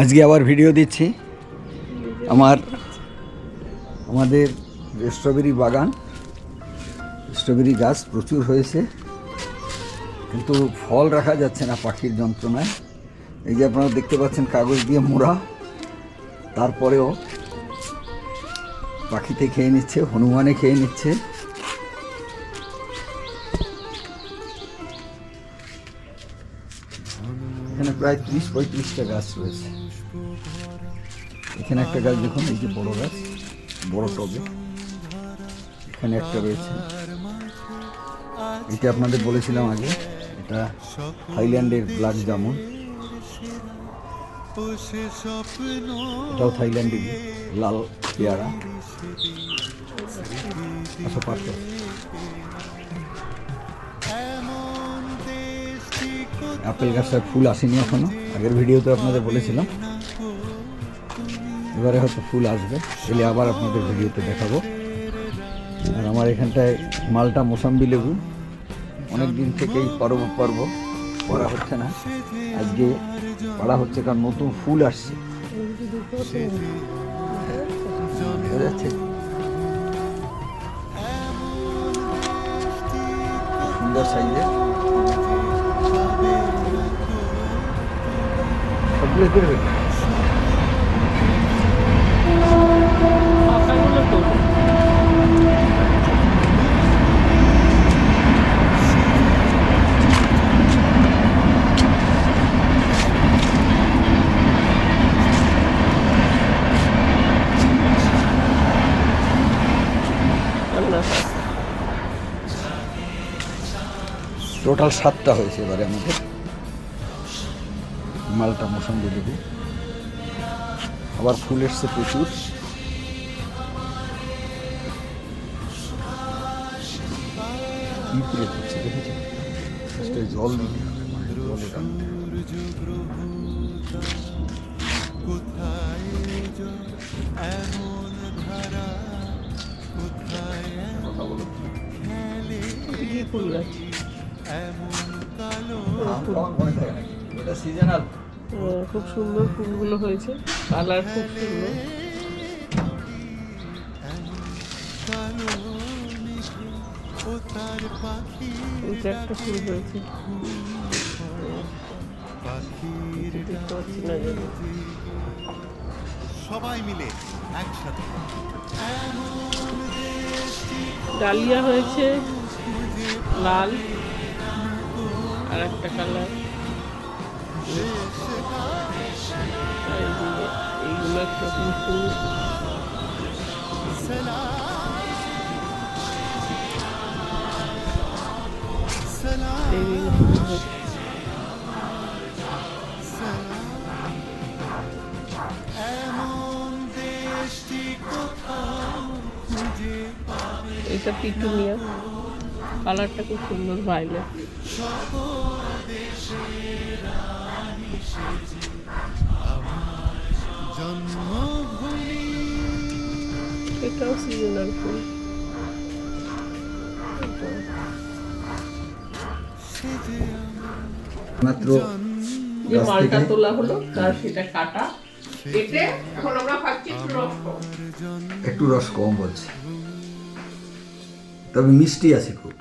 আজকে আবার ভিডিও দিচ্ছি। আমার আমাদের স্ট্রবেরি বাগান। স্ট্রবেরি গাছ প্রচুর হয়েছে। কিন্তু ফল রাখা যাচ্ছে না পাখির যন্ত্রণায়। এই যে আপনারা দেখতে পাচ্ছেন কাগজ দিয়ে মোড়া। তারপরেও পাখিতে খেয়ে নিচ্ছে, হনুমানে খেয়ে নিচ্ছে। এখানে প্রায় ত্রিশ পঁয়ত্রিশটা গাছ রয়েছে। এখানে একটা গাছ দেখুন, এই যে বড় গাছ, বড় টবে। এখানে একটা রয়েছে। এটা আপনাদের বলেছিলাম আগে, এটা থাইল্যান্ডের ব্ল্যাক জামুন। এটাও থাইল্যান্ডের লাল পেয়ারা। আচ্ছা পাঁচটা আপেল গাছটার ফুল আসেনি এখনও। আগের ভিডিওতে আপনাদের বলেছিলাম। এবারে হয়তো ফুল আসবে। এলে আবার আপনাদের ভিডিওতে দেখাবো। আর আমার এখানটায় মালটা মোসাম্বি লেবু। অনেক দিন থেকেই পর্ব পর্ব করা হচ্ছে না। আজকে পাড়া হচ্ছে কারণ নতুন ফুল আসছে। যাচ্ছে সুন্দর সাইজের। সবগুলো করবে টোটাল সাতটা হয়েছে এবারে আমাদের মালটা মোসাম্বি লেবু আবার ফুল এসছে প্রচুর কি করছে দেখেছ জল দিতে হবে, জলে রাখতে হবে। কথা বলো। ফুল গাছ খুব সুন্দর ফুলগুলো হয়েছে। কালার খুব সুন্দর। এটা একটা ফুল হয়েছে। সবাই মিলে একসাথে। ডালিয়া হয়েছে লাল। আর একটা কালার এইগুলো ফুল হয়েছে। এটা পিটুনিয়া কালারটা খুব সুন্দর ভাইলেট এটাও সিজনাল ফুল। মাত্র যে মালটা তোলা হলো তার সেটা কাটা। কেটে এখন আমরা খাচ্ছি একটু রস কম। একটু রস কম বলছে। তবে মিষ্টি আছে খুব।